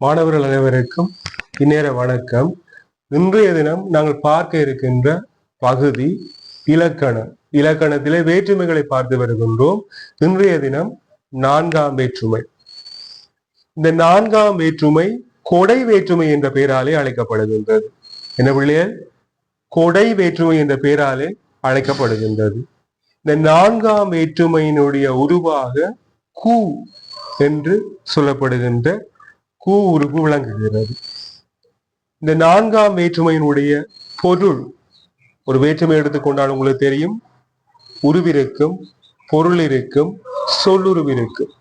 மாணவர்கள் அனைவருக்கும் இந்நேர வணக்கம். இன்றைய தினம் நாங்கள் பார்க்க இருக்கின்ற பகுதி இலக்கணம். இலக்கணத்திலே வேற்றுமைகளை பார்த்து வருகின்றோம். இன்றைய தினம் நான்காம் வேற்றுமை. இந்த நான்காம் வேற்றுமை கொடை வேற்றுமை என்ற பெயராலே அழைக்கப்படுகின்றது. என்ன பிள்ளையர் கொடை வேற்றுமை என்ற பெயராலே அழைக்கப்படுகின்றது. இந்த நான்காம் வேற்றுமையினுடைய உருவாக கூ என்று சொல்லப்படுகின்ற கூ உருவு விளங்குகிறது. இந்த நான்காம் வேற்றுமையினுடைய பொருள் ஒரு வேற்றுமை எடுத்துக்கொண்டால் உங்களுக்கு தெரியும். உருவிருக்கும் பொருள் இருக்கும் சொல்லுருவு இருக்கும்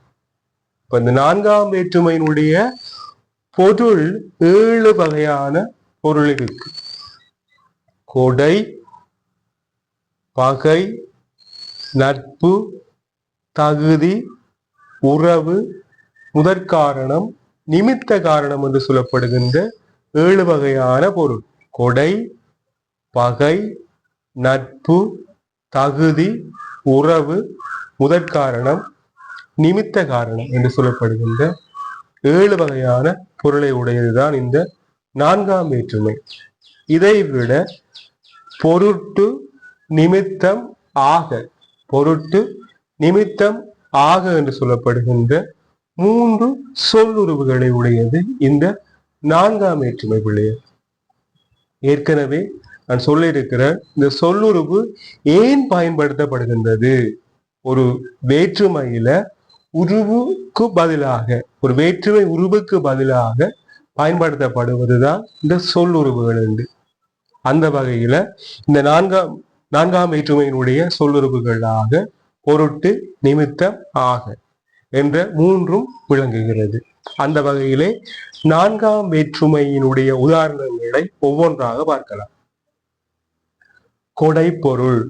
இப்ப இந்த நான்காம் வேற்றுமையினுடைய பொருள் ஏழு வகையான பொருள் இருக்கு. கொடை பகை நட்பு தகுதி உறவு முதற்காரணம் நிமித்த காரணம் என்று சொல்லப்படுகின்ற ஏழு வகையான பொருள். கொடை பகை நட்பு தகுதி உறவு முதற்காரணம் நிமித்த காரணம் என்று சொல்லப்படுகின்ற ஏழு வகையான பொருளை உடையதுதான் இந்த நான்காம் வேற்றுமை. இதை விட பொருட்டு நிமித்தம் ஆக பொருட்டு நிமித்தம் ஆக என்று சொல்லப்படுகின்ற மூன்று சொல்லுறவுகளை உடையது இந்த நான்காம் ஏற்றுமை பிள்ளையர் ஏற்கனவே நான் சொல்லியிருக்கிற இந்த சொல்லுறவு ஏன் பயன்படுத்தப்படுகின்றது? ஒரு வேற்றுமையில உருவுக்கு பதிலாக ஒரு வேற்றுமை உருவுக்கு பதிலாக பயன்படுத்தப்படுவதுதான் இந்த சொல்லுறவுகள் உண்டு அந்த வகையில இந்த நான்காம் நான்காம் வேற்றுமையினுடைய சொல்லுறவுகளாக பொருட்டு நிமித்தம் ஆக. என்ற மூன்றும் விளங்குகிறது. அந்த வகையிலே நான்காம் வேற்றுமையினுடைய உதாரணங்களை ஒவ்வொன்றாக பார்க்கலாம். கொடை பொருள்.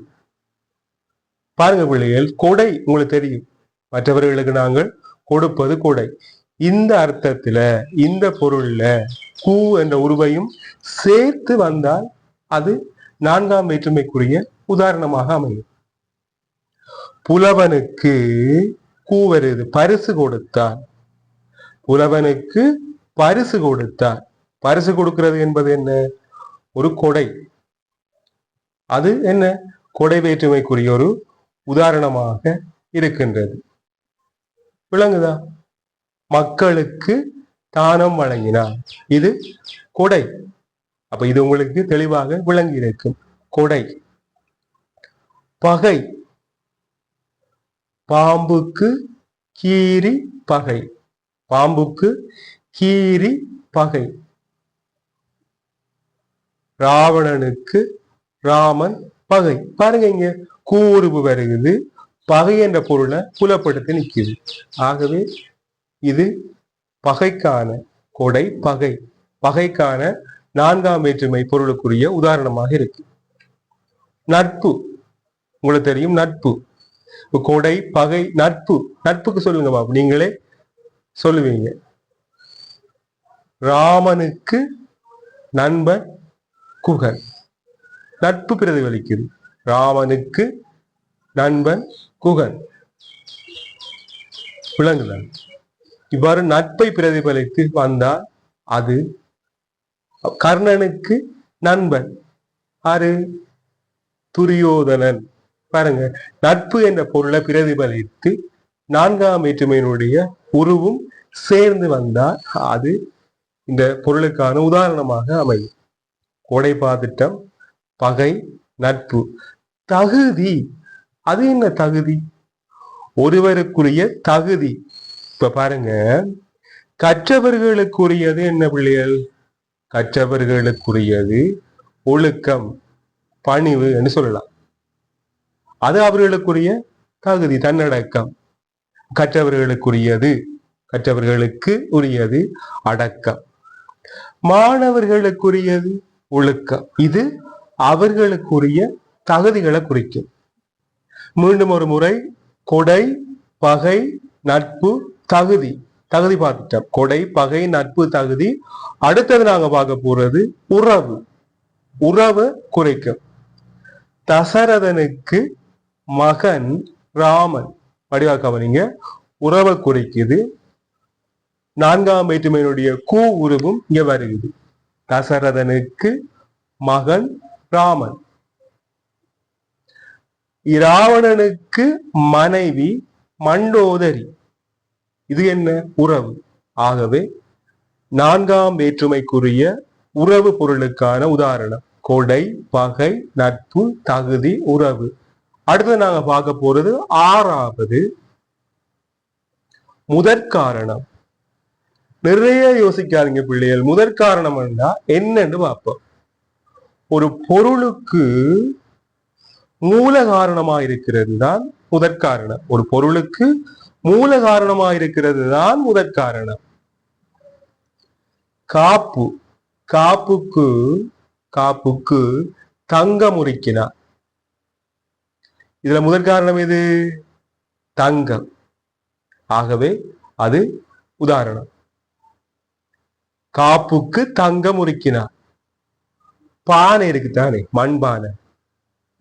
பாருங்க பிள்ளைகள் கொடை உங்களுக்கு தெரியும். மற்றவர்களுக்கு நாங்கள் கொடுப்பது கொடை. இந்த அர்த்தத்துல இந்த பொருள்ல கூ என்ற உருவையும் சேர்த்து வந்தால் அது நான்காம் வேற்றுமைக்குரிய உதாரணமாக அமையும். புலவனுக்கு பூ வருது பரிசு கொடுத்தான் புலவனுக்கு பரிசு கொடுத்தார். பரிசு கொடுக்கிறது என்பது என்ன? ஒரு கொடை. அது என்ன? கொடை வேற்றுமைக்குரிய ஒரு உதாரணமாக இருக்கின்றது. விளங்குதா? மக்களுக்கு தானம் வழங்கினார். இது கொடை. அப்ப இது உங்களுக்கு தெளிவாக விளங்கி இருக்கும் கொடை. பகை. பாம்புக்கு கீரி பகை. பாம்புக்கு கீரி பகை. ராவணனுக்கு ராமன் பகை. பாருங்க இங்க கூறுபு வருகிறது பகை என்ற பொருளை புலப்படுத்தி நிற்குது ஆகவே இது பகைக்கான கொடை பகை. பகைக்கான நான்காம் வேற்றுமை பொருளுக்குரிய உதாரணமாக இருக்கு. நட்பு. உங்களுக்கு தெரியும் நட்பு. கொடை பகை நட்பு. நட்புக்கு சொல்லுங்க பாபு நீங்களே சொல்லுவீங்க. ராமனுக்கு நண்பன் குகன். நட்பு பிரதிபலிக்குது ராமனுக்கு நண்பன் குகன். விளங்குதான் இவ்வாறு நட்பை பிரதிபலித்து வந்தால் அது கர்ணனுக்கு நண்பன். ஆறு துரியோதனன். பாருங்க நட்பு என்ற பொருளை பிரதிபலித்து நான்காம் வேற்றுமையினுடைய உருவும் சேர்ந்து வந்தால் அது இந்த பொருளுக்கான உதாரணமாக அமையும். கோடைபாதிட்டம் பகை நட்பு. தகுதி. அது என்ன தகுதி? ஒருவருக்குரிய தகுதி. இப்ப பாருங்க கற்றவர்களுக்குரியது என்ன பிள்ளைகள்? கற்றவர்களுக்குரியது ஒழுக்கம் பணிவு என்று சொல்லலாம். அது அவர்களுக்குரிய தகுதி தன்னடக்கம். கற்றவர்களுக்குரியது கற்றவர்களுக்கு உரியது அடக்கம். மாணவர்களுக்குரியது ஒழுக்கம். இது அவர்களுக்குரிய தகுதிகளை குறிக்கும். மீண்டும் ஒரு முறை கொடை பகை நட்பு தகுதி. தகுதி பார்த்துட்டோம். கொடை பகை நட்பு தகுதி. அடுத்தது நாங்க பார்க்க போறது உறவு. உறவு குறைக்கும். தசரதனுக்கு மகன் ராமன். வடிவா கவனிங்க உறவை குறிக்குது. நான்காம் வேற்றுமையினுடைய கூ உருவும் இங்க வருகிறது. தசரதனுக்கு மகன் ராமன். இராவணனுக்கு மனைவி மண்டோதரி. இது என்ன? உறவு. ஆகவே நான்காம் வேற்றுமைக்குரிய உறவு பொருளுக்கான உதாரணம். கொடை பகை நட்பு தகுதி உறவு. அடுத்து நாங்க பார்க்க போறது ஆறாவது முதற்காரணம். நிறைய யோசிக்காதீங்க பிள்ளைகள். முதற்காரணம் என்னன்னு பார்ப்போம். ஒரு பொருளுக்கு மூல காரணமா இருக்கிறது தான் முதற்காரணம். ஒரு பொருளுக்கு மூல காரணமா இருக்கிறது தான் முதற்காரணம். காப்பு. காப்புக்கு காப்புக்கு தங்கம் உரிக்கினார் இதுல முதற் காரணம் எது? தங்கம். ஆகவே அது உதாரணம். காப்புக்கு தங்கம் உருக்கினார். பானை இருக்குதானே? மண்பானை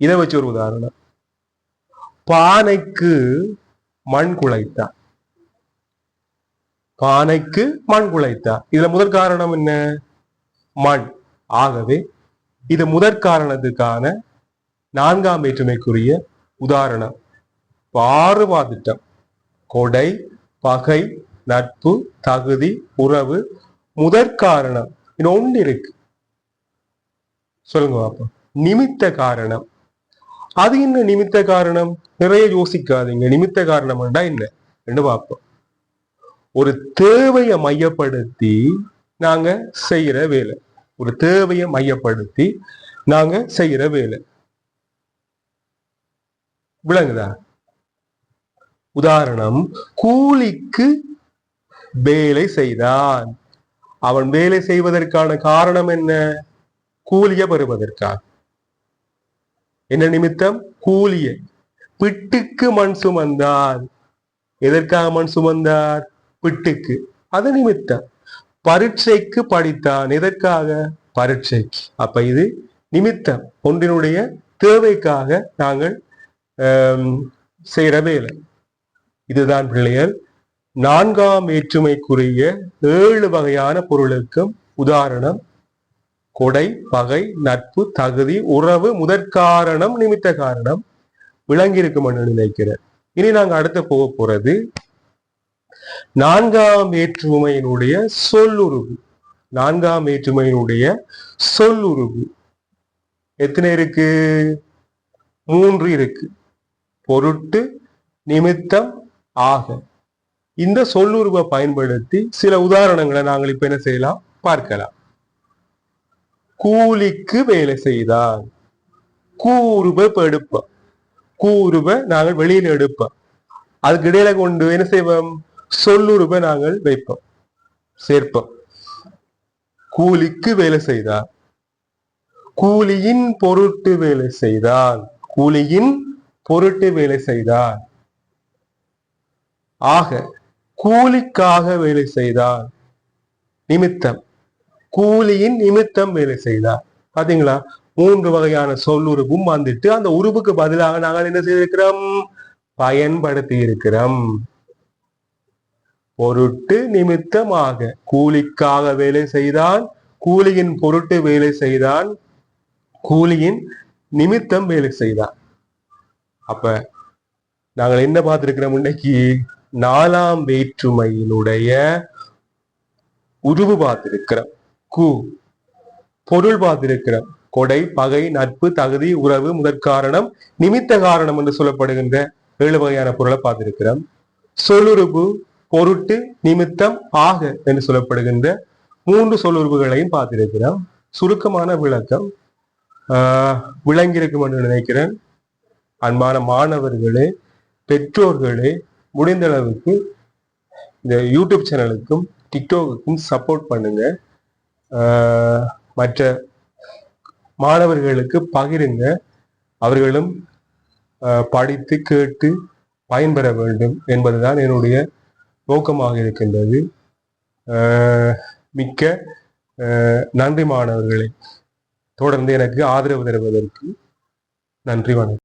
இதை வச்சு ஒரு உதாரணம். பானைக்கு மண் குலைத்தார் பானைக்கு மண் குலைத்தார் இதுல முதற் காரணம் என்ன? மண். ஆகவே இது முதற் காரணத்துக்கான நான்காம் வேற்றுமைக்குரிய உதாரணம் ஆறுவா திட்டம் கொடை பகை நட்பு தகுதி உறவு முதற்காரணம் இன்னும் ஒன்று இருக்கு. சொல்லுங்க பாப்பா நிமித்த காரணம். அது என்ன நிமித்த காரணம்? நிறைய யோசிக்காதீங்க. நிமித்த காரணம் என்ன? ரெண்டு பார்ப்போம் ஒரு தேவையை மையப்படுத்தி நாங்க செய்யற வேலை. ஒரு தேவையை மையப்படுத்தி நாங்க செய்யற வேலை. விளங்குதா? உதாரணம் கூலிக்கு வேலை செய்தான். அவன் வேலை செய்வதற்கான காரணம் என்ன? கூலிய பெறுவதற்காக என்ன நிமித்தம்? கூலிய. பிட்டுக்கு மண் சுமந்தார். எதற்காக மண் சுமந்தார்? பிட்டுக்கு. அது நிமித்தம். பரீட்சைக்கு படித்தான். எதற்காக? பரீட்சைக்கு. அப்ப இது நிமித்தம். ஒன்றினுடைய தேவைக்காக நாங்கள் செய்கிற இல்லை. இதுதான் பிள்ளைகள் நான்காம் ஏற்றுமைக்குரிய ஏழு வகையான பொருளுக்கும் உதாரணம் கொடை பகை நட்பு தகுதி உறவு முதற்காரணம் நிமித்த காரணம் விளங்கியிருக்கும் என்று நினைக்கிறேன். இனி நாங்கள் அடுத்து போக போறது நான்காம் ஏற்றுமையினுடைய சொல்லுருவு. நான்காம் ஏற்றுமையினுடைய சொல்லுருவு. எத்தனை இருக்கு? மூன்று இருக்கு. பொருட்டு நிமித்தம் ஆக. இந்த சொல்லுருவை பயன்படுத்தி சில உதாரணங்களை நாங்கள் இப்ப என்ன செய்யலாம்? பார்க்கலாம். கூலிக்கு வேலை செய்தால் கூறுப எடுப்போம் கூறுப நாங்கள் வெளியில் எடுப்போம். அதுக்கு இடையில கொண்டு என்ன செய்வோம்? சொல்லுருப நாங்கள் வைப்போம். சேர்ப்போம். கூலிக்கு வேலை செய்தார் கூலியின் பொருட்டு வேலை செய்தால் கூலியின் பொருட்டு வேலை செய்தார். ஆக கூலிக்காக வேலை செய்தால் நிமித்தம் கூலியின் நிமித்தம் வேலை செய்தார். பாத்தீங்களா? மூன்று வகையான சொல்லுருவும் வந்துட்டு அந்த உருவுக்கு பதிலாக நாங்கள் என்ன செய்திருக்கிறோம்? பயன்படுத்தி இருக்கிறோம் பொருட்டு நிமித்தமாக கூலிக்காக வேலை செய்தான் கூலியின் பொருட்டு வேலை செய்தான் கூலியின் நிமித்தம் வேலை செய்தான். அப்ப நாங்கள் என்ன பார்த்திருக்கிறோம் இன்னைக்கு? நாலாம் வேற்றுமையினுடைய உருவு பார்த்திருக்கிறோம். கு பொருள் பார்த்திருக்கிறோம். கொடை பகை நட்பு தகுதி உறவு முதற்காரணம் நிமித்த காரணம் என்று சொல்லப்படுகின்ற ஏழு வகையான பொருளை பார்த்திருக்கிறோம். சொல்லுறுப்பு பொருட்டு நிமித்தம் ஆக என்று சொல்லப்படுகின்ற மூன்று சொல்லுறுப்புகளையும் பார்த்திருக்கிறோம். சுருக்கமான விளக்கம் விளங்கியிருக்கும் என்று நினைக்கிறேன். அன்பான மாணவர்களே பெற்றோர்களே முடிந்த அளவுக்கு இந்த யூடியூப் சேனலுக்கும் டிக்டாக்குக்கும் சப்போர்ட் பண்ணுங்க. மற்ற மாணவர்களுக்கு பகிருங்க. அவர்களும் படித்து கேட்டு பயன்பெற வேண்டும் என்பதுதான் என்னுடைய நோக்கமாக இருக்கின்றது. மிக்க நன்றி மாணவர்களை. தொடர்ந்து எனக்கு ஆதரவு தருவதற்கு நன்றி வணக்கம்.